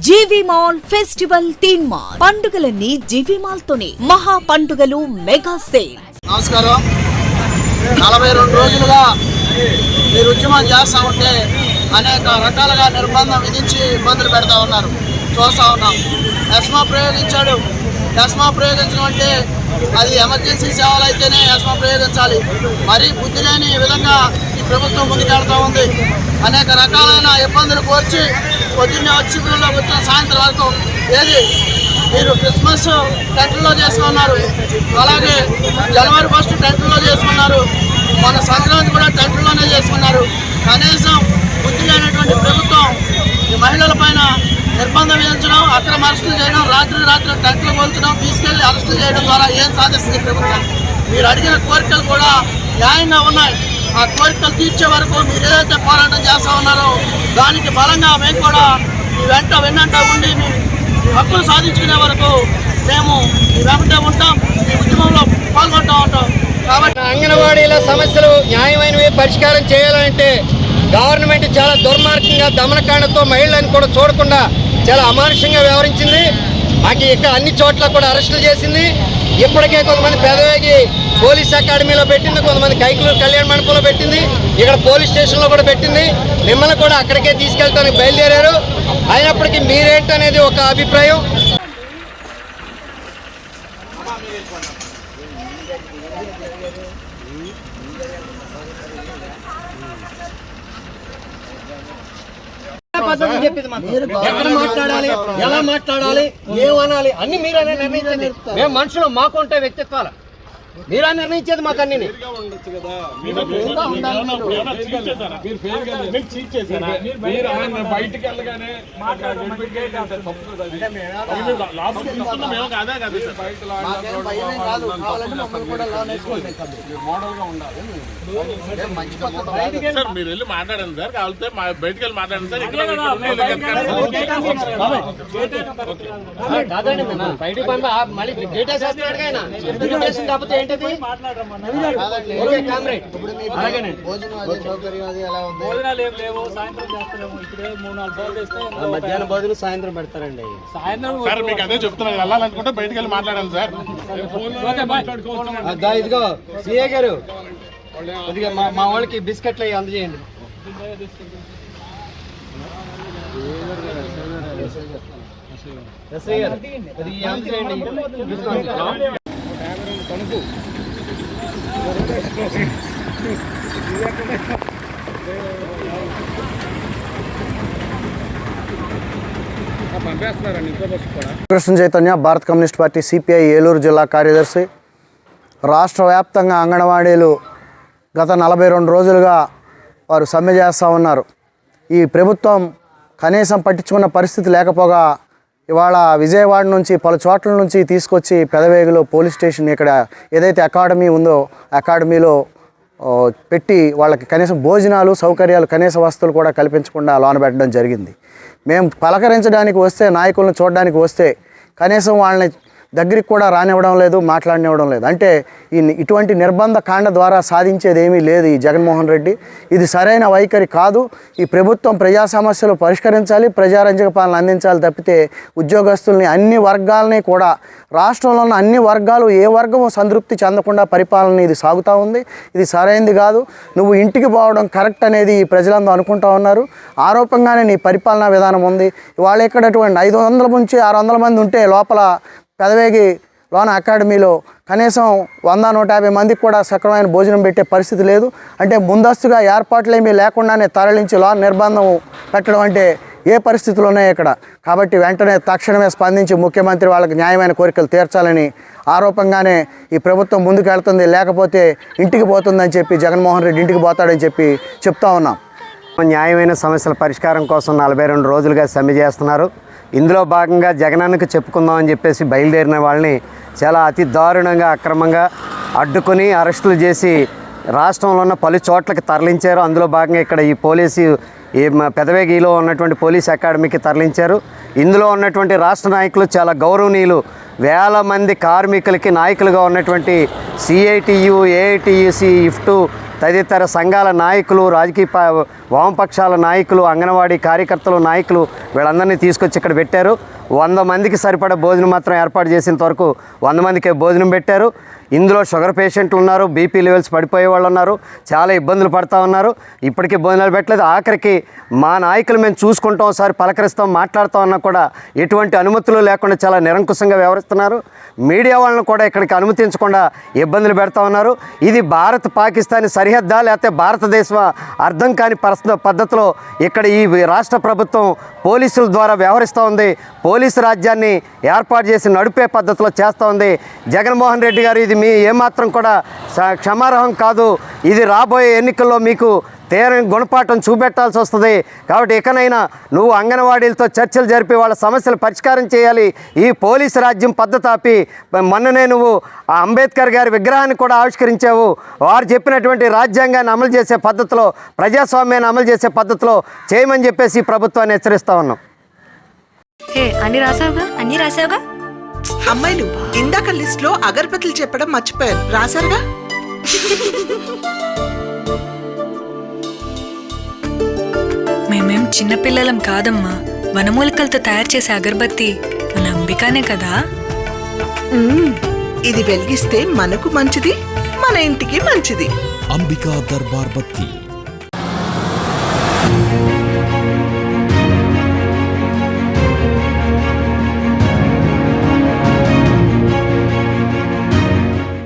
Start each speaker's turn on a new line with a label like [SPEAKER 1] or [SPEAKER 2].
[SPEAKER 1] G V mall festival theme mall. పండుగలన్నీ జీవి mall తోనే మహా పండుగలు మెగా సేల్.
[SPEAKER 2] నమస్కారం. నలభై రెండు రోజులుగా మీరు ఉద్యమం చేస్తా ఉంటే అనేక రకాలుగా నిర్బంధం విధించి ఇబ్బందులు పెడతా ఉన్నారు. చూస్తా ఉన్నాం. ఎస్మా ప్రయోగించాడు. ఎస్మా ప్రయోగించడం అంటే అది ఎమర్జెన్సీ సేవలు అయితేనే ఎస్మా ప్రయోగించాలి. మరీ బుద్ధి లేని విధంగా ఈ ప్రభుత్వం ముందుకెళ్తా ఉంది. అనేక రకాలైన ఇబ్బందులు కోర్చి పొద్దున్నే వచ్చి శిబిరంలోకి వచ్చిన సాయంత్రం వరకు ఏది? మీరు క్రిస్మస్ టెంట్లో చేసుకున్నారు. అలాగే జనవరి ఫస్ట్ టెంట్లో చేసుకున్నారు. మన సంక్రాంతి కూడా టెంట్లోనే చేసుకున్నారు. కనీసం బుద్ధి లేనటువంటి ప్రభుత్వం ఈ మహిళల పైన నిర్బంధం విధించడం అక్రమ అరెస్టులు చేయడం రాత్రి రాత్రి టెంట్లు కోల్చడం తీసుకెళ్ళి అరెస్టులు చేయడం ద్వారా ఏం సాధిస్తుంది ప్రభుత్వం? మీరు అడిగిన కోరికలు కూడా న్యాయంగా ఉన్నాయి. ఆ కోరికలు తీర్చే వరకు మీరు ఏదైతే పోరాటం చేస్తా ఉన్నారో దానికి బలంగా మేము కూడా మీ వెంట వెన్నంట ఉండి మీ మీ హక్కులు సాధించుకునే వరకు మేము మీ వెంట ఉంటాం. ఈ ఉద్యమంలో పాల్గొంటూ ఉంటాం. కాబట్టి
[SPEAKER 3] అంగన్వాడీల సమస్యలు న్యాయమైనవి పరిష్కారం చేయాలంటే గవర్నమెంట్ చాలా దుర్మార్గంగా దమనకాండతో మహిళలను కూడా చూడకుండా చాలా అమానుషంగా వ్యవహరించింది. మాకు ఇక్కడ అన్ని చోట్ల కూడా అరెస్టులు చేసింది. ఇప్పటికే కొంతమంది పెదవేగి పోలీస్ అకాడమీలో పెట్టింది కొంతమంది కైకులూరు కళ్యాణ మండపంలో పెట్టింది ఇక్కడ పోలీస్ స్టేషన్లో కూడా పెట్టింది. మిమ్మల్ని కూడా అక్కడికే తీసుకెళ్ళడానికి బయలుదేరారు. అయినప్పటికీ మీరేంటనేది ఒక అభిప్రాయం. పద్ధతి చెప్పింది మాకు. ఎక్కడ మాట్లాడాలి ఎలా మాట్లాడాలి ఏమనాలి అన్ని మీరనే నిర్ణయించండి. మేము మనుషులు మాకు ఉంటాయి వ్యక్తిత్వాలు. మీరా నిర్ణయించేది మాకు అన్ని
[SPEAKER 4] మీరు ఆయన బయటికి వెళ్ళగానే మేము కాదా. కదా సార్ బయట
[SPEAKER 2] మాకేం భయమే కాదు. కావాలంటే మమ్మల్ని కూడా లోన్ వేసుకోండి
[SPEAKER 4] మోడల్గా ఉండాలి.
[SPEAKER 2] మంచి పద్ధతి కాదు.
[SPEAKER 4] సార్ మీరు వెళ్ళి మాట్లాడండి సార్. కావాలంటే బయటికి వెళ్ళి మాట్లాడండి సార్. ఇక్కడ
[SPEAKER 3] బయటికి మళ్ళీ కాకపోతే ఏంటిది?
[SPEAKER 2] కాదండి.
[SPEAKER 3] Okay comrade.
[SPEAKER 2] ఇప్పుడు మీ
[SPEAKER 3] అలాగేనండి.
[SPEAKER 2] భోజనం అది సౌకర్యం అది ఎలా ఉంది?
[SPEAKER 5] భోజనాలు ఏం లేవు. సాయంత్రం
[SPEAKER 3] మధ్యాహ్నం పెడతారండి.
[SPEAKER 5] సాయంత్రం
[SPEAKER 4] సార్ మీకు అదే చెప్తున్నాను వెళ్ళాలనుకుంటే బయటికి వెళ్ళి మాట్లాడండి సార్.
[SPEAKER 3] ఇదిగో సిఏ గారు. కొద్దిగా మా మా వాళ్ళకి బిస్కెట్లు అవి అందజేయండి. ఎస్ఐ గారు. కొద్దిగా ఇవి Tanuku
[SPEAKER 6] Krishna Chaitanya Bharat communist party CPI Eluru జిల్లా కార్యదర్శి. రాష్ట్ర వ్యాప్తంగా అంగన్వాడీలు గత నలభై రెండు రోజులుగా వారు సమ్మె చేస్తూ ఉన్నారు. ఈ ప్రభుత్వం కనీసం పట్టించుకున్న పరిస్థితి లేకపోగా ఇవాళ విజయవాడ నుంచి పలు చోట్ల నుంచి తీసుకొచ్చి పెదవేగిలో పోలీస్ స్టేషన్ ఇక్కడ ఏదైతే అకాడమీ ఉందో అకాడమీలో పెట్టి వాళ్ళకి కనీసం భోజనాలు సౌకర్యాలు కనీస వస్తువులు కూడా కల్పించకుండా లోనబెట్టడం జరిగింది. మేము పలకరించడానికి వస్తే నాయకులను చూడడానికి వస్తే కనీసం వాళ్ళని దగ్గరికి కూడా రానివ్వడం లేదు మాట్లాడనివ్వడం లేదు. అంటే ఈ ఇటువంటి నిర్బంధ కాండ ద్వారా సాధించేది ఏమీ లేదు ఈ జగన్మోహన్ రెడ్డి. ఇది సరైన వైఖరి కాదు. ఈ ప్రభుత్వం ప్రజా సమస్యలు పరిష్కరించాలి ప్రజారంజక పాలన అందించాలి తప్పితే ఉద్యోగస్తుల్ని అన్ని వర్గాలని కూడా రాష్ట్రంలో ఉన్న అన్ని వర్గాలు ఏ వర్గము సంతృప్తి చెందకుండా పరిపాలన ఇది సాగుతూ ఉంది. ఇది సరైనది కాదు. నువ్వు ఇంటికి పోవడం కరెక్ట్ అనేది ఈ ప్రజలందరూ అనుకుంటా ఉన్నారు. ఆరోపంగానే నీ పరిపాలనా విధానం ఉంది. ఇవాళ ఇక్కడటువంటి ఐదు వందల నుంచి ఆరు వందల మంది ఉంటే లోపల పెదవేగి లోన అకాడమీలో కనీసం వంద నూట యాభై మందికి కూడా సక్రమైన భోజనం పెట్టే పరిస్థితి లేదు. అంటే ముందస్తుగా ఏర్పాట్లు లేకుండానే తరలించి లోన్ నిర్బంధం పెట్టడం అంటే ఏ పరిస్థితులు ఉన్నాయి ఇక్కడ. కాబట్టి వెంటనే తక్షణమే స్పందించి ముఖ్యమంత్రి వాళ్ళకి న్యాయమైన కోరికలు తీర్చాలని ఆరోపంగానే ఈ ప్రభుత్వం ముందుకు వెళ్తుంది లేకపోతే ఇంటికి పోతుందని చెప్పి జగన్మోహన్ రెడ్డి ఇంటికి పోతాడని చెప్పి చెప్తా ఉన్నాం.
[SPEAKER 3] న్యాయమైన సమస్యల పరిష్కారం కోసం నలభై రెండు రోజులుగా సమ్మె చేస్తున్నారు. ఇందులో భాగంగా జగనన్నకు చెప్పుకుందాం అని చెప్పేసి బయలుదేరిన వాళ్ళని చాలా అతి దారుణంగా అక్రమంగా అడ్డుకొని అరెస్టులు చేసి రాష్ట్రంలో ఉన్న పలు చోట్లకి తరలించారు. అందులో భాగంగా ఇక్కడ ఈ పోలీసు ఈ మ- పెదవేగిలో ఉన్నటువంటి పోలీస్ అకాడమీకి తరలించారు. ఇందులో ఉన్నటువంటి రాష్ట్ర నాయకులు చాలా గౌరవనీయులు. వేల మంది కార్మికులకి నాయకులుగా ఉన్నటువంటి సిఐటియు ఏఐటియుసి ఇఫ్టు తదితర సంఘాల నాయకులు రాజకీయ వామపక్షాల నాయకులు అంగన్వాడీ కార్యకర్తలు నాయకులు వీళ్ళందరినీ తీసుకొచ్చి ఇక్కడ పెట్టారు. వంద మందికి సరిపడా భోజనం మాత్రం ఏర్పాటు చేసేంత వరకు వంద మందికే భోజనం పెట్టారు. ఇందులో షుగర్ పేషెంట్లు ఉన్నారు బీపీ లెవెల్స్ పడిపోయే వాళ్ళు ఉన్నారు చాలా ఇబ్బందులు పడతా ఉన్నారు. ఇప్పటికీ భోజనాలు పెట్టలేదు. ఆఖరికి మా నాయకులు మేము చూసుకుంటాం ఒకసారి పలకరిస్తాం మాట్లాడతాం అన్నా కూడా ఎటువంటి అనుమతులు లేకుండా చాలా నిరంకుశంగా వ్యవహరిస్తున్నారు. మీడియా వాళ్ళని కూడా ఇక్కడికి అనుమతించకుండా ఇబ్బందులు పెడతా ఉన్నారు. ఇది భారత్ పాకిస్తాన్ సరి లేకపోతే భారతదేశం అర్థం కాని పరిస్థితి పద్ధతిలో ఇక్కడ ఈ రాష్ట్ర ప్రభుత్వం పోలీసుల ద్వారా వ్యవహరిస్తూ ఉంది. పోలీసు రాజ్యాన్ని ఏర్పాటు చేసి నడిపే పద్ధతిలో చేస్తూ ఉంది. జగన్మోహన్ రెడ్డి గారు ఇది మీ ఏమాత్రం కూడా క్షమార్హం కాదు. ఇది రాబోయే ఎన్నికల్లో మీకు తీరని గుణపాఠం చూపెట్టాల్సి వస్తుంది. కాబట్టి ఇకనైనా నువ్వు అంగన్వాడీలతో చర్చలు జరిపి వాళ్ళ సమస్యలు పరిష్కారం చేయాలి. ఈ పోలీసు రాజ్యం పద్ధతి ఆపి మొన్ననే నువ్వు ఆ అంబేద్కర్ గారి విగ్రహాన్ని కూడా ఆవిష్కరించావు. వారు చెప్పినటువంటి రాజ్యాంగాన్ని అమలు చేసే పద్ధతిలో ప్రజాస్వామ్యాన్ని అమలు చేసే పద్ధతిలో చేయమని చెప్పేసి ఈ ప్రభుత్వాన్ని హెచ్చరిస్తా ఉన్నాం.
[SPEAKER 7] హే అన్ని రాసావుగా? అన్ని రాసావుగా?
[SPEAKER 8] అమ్మాయిలు ఇందాక లిస్ట్లో అగరబత్తులు చెప్పడం మర్చిపోయారు. రాశారుగా?
[SPEAKER 7] చిన్నపిల్లలం కాదమ్మా. వనమూలికలతో తయారు చేసే అగరబత్తి మన అంబికానే కదా.
[SPEAKER 8] ఇది వెలిగిస్తే మనకు మంచిది మన ఇంటికి మంచిది.
[SPEAKER 9] అంబికా దర్బార్ బత్తి.